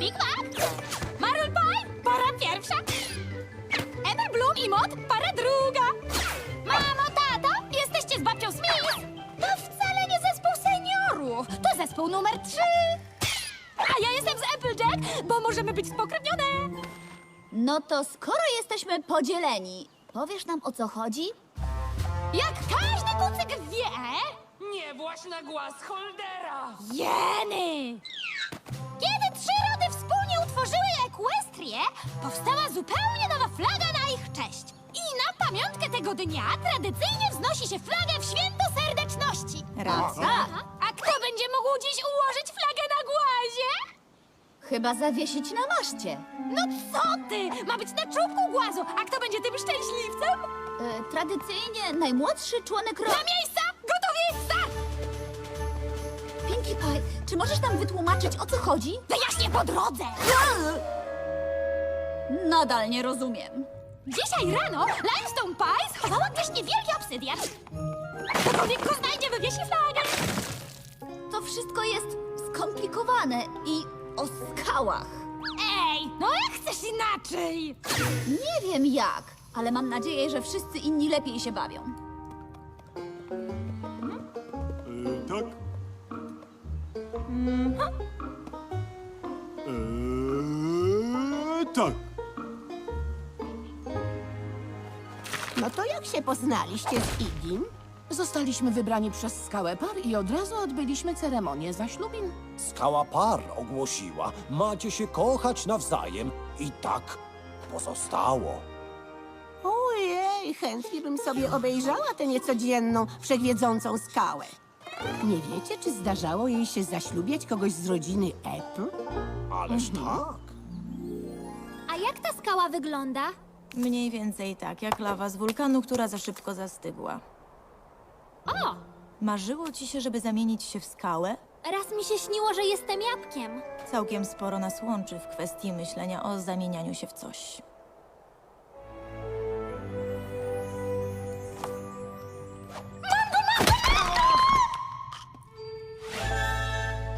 Big Mac, Marble Pie, para pierwsza. Ember Bloom i Mod, para druga. Mamo, tato, jesteście z babcią Smith? To wcale nie zespół seniorów, to zespół numer trzy. A ja jestem z Applejack, bo możemy być spokrewnione. No to skoro jesteśmy podzieleni, powiesz nam o co chodzi? Jak każdy kucyk wie, Nie właś na głaz Holdera! Jeny! Zupełnie nowa flaga na ich cześć. I na pamiątkę tego dnia tradycyjnie wznosi się flagę w święto serdeczności. Racja. A kto będzie mógł dziś ułożyć flagę na głazie? Chyba zawiesić na maszcie. No co ty? Ma być na czubku głazu, a kto będzie tym szczęśliwcem? E, tradycyjnie najmłodszy członek ro... Na miejsca! Gotowi? Start! Pinkie Pie, czy możesz nam wytłumaczyć o co chodzi? Wyjaśnię po drodze! Nadal nie rozumiem. Dzisiaj rano Limestone Pie schowała gdzieś niewielki obsydian. Ktokolwiek go znajdzie, wywiesi flagę. To wszystko jest skomplikowane i o skałach. Ej, no jak chcesz inaczej? Nie wiem jak, ale mam nadzieję, że wszyscy inni lepiej się bawią. E, tak? E, tak. No to jak się poznaliście z Igim? Zostaliśmy wybrani przez skałę par i od razu odbyliśmy ceremonię zaślubin. Skała par ogłosiła, macie się kochać nawzajem i tak pozostało. Ojej, chętnie bym sobie obejrzała tę niecodzienną, wszechwiedzącą skałę. Nie wiecie, czy zdarzało jej się zaślubiać kogoś z rodziny Apple? Ależ tak. A jak ta skała wygląda? Mniej więcej tak, jak lawa z wulkanu, która za szybko zastygła. O, Marzyło ci się, żeby zamienić się w skałę? raz mi się śniło, że jestem jabłkiem. Całkiem sporo nas łączy w kwestii myślenia o zamienianiu się w coś.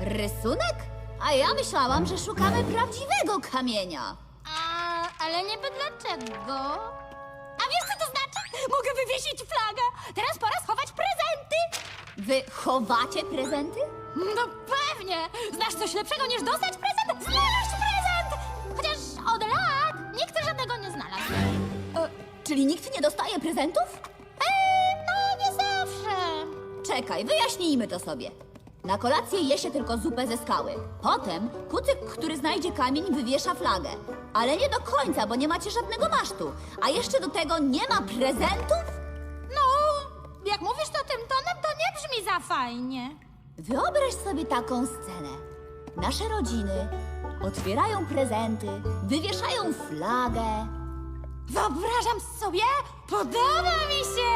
Rysunek? A ja myślałam, że szukamy prawdziwego kamienia. Ale niby dlaczego? A wiesz, co to znaczy? Mogę wywiesić flagę. Teraz pora schować prezenty. Wy chowacie prezenty? No pewnie! Znasz coś lepszego niż dostać prezent? Znaleźć prezent! Chociaż od lat nikt żadnego nie znalazł. E, czyli nikt nie dostaje prezentów? Eee, no nie zawsze. Czekaj, wyjaśnijmy to sobie. Na kolację je się tylko zupę ze skały. Potem kucyk, który znajdzie kamień, wywiesza flagę. Ale nie do końca, bo nie macie żadnego masztu. A jeszcze do tego nie ma prezentów? No, jak mówisz to tym tonem, to nie brzmi za fajnie. Wyobraź sobie taką scenę. Nasze rodziny otwierają prezenty, wywieszają flagę. Wyobrażam sobie, podoba mi się!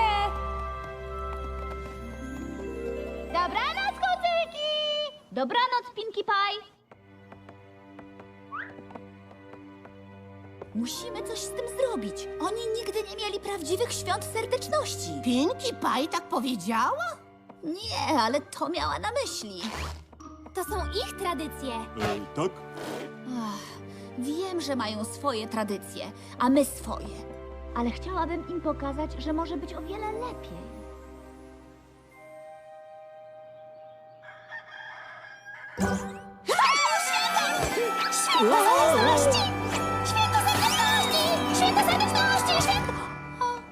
Dobranoc, kucyki! Dobranoc, Pinkie Pie! Musimy coś z tym zrobić. Oni nigdy nie mieli prawdziwych świąt serdeczności. Pinkie Pie tak powiedziała? Nie, ale to miała na myśli. To są ich tradycje. E, tak? Wiem, że mają swoje tradycje, a my swoje. Ale chciałabym im pokazać, że może być o wiele lepiej. Święto serdeczności! Święto serdeczności! Święto serdeczności! Święto...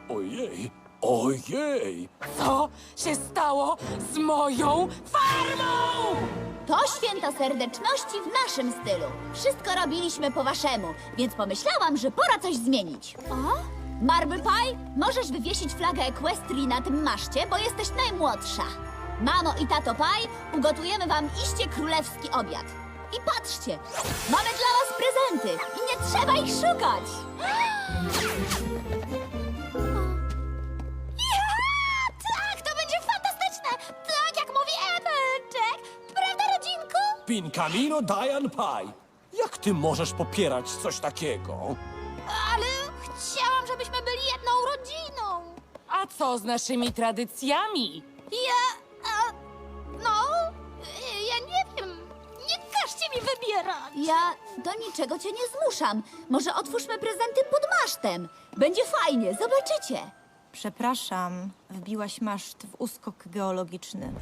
Ojej, ojej. Co się stało z moją farmą? To święto serdeczności w naszym stylu. Wszystko robiliśmy po waszemu, więc pomyślałam, że pora coś zmienić. O? Marble Pie, możesz wywiesić flagę Equestrii na tym maszcie, bo jesteś najmłodsza. Mamo i tato Pie, ugotujemy wam iście królewski obiad. I patrzcie, mamy dla was prezenty i nie trzeba ich szukać. Ja! Tak, to będzie fantastyczne! Tak jak mówi Applejack! Prawda, rodzinku? Pincamino Diane Pie. Jak ty możesz popierać coś takiego? Ale chciałam, żebyśmy byli jedną rodziną. A co z naszymi tradycjami? Ja... Ja do niczego cię nie zmuszam. Może otwórzmy prezenty pod masztem. Będzie fajnie, zobaczycie. Przepraszam, wbiłaś maszt w uskok geologiczny.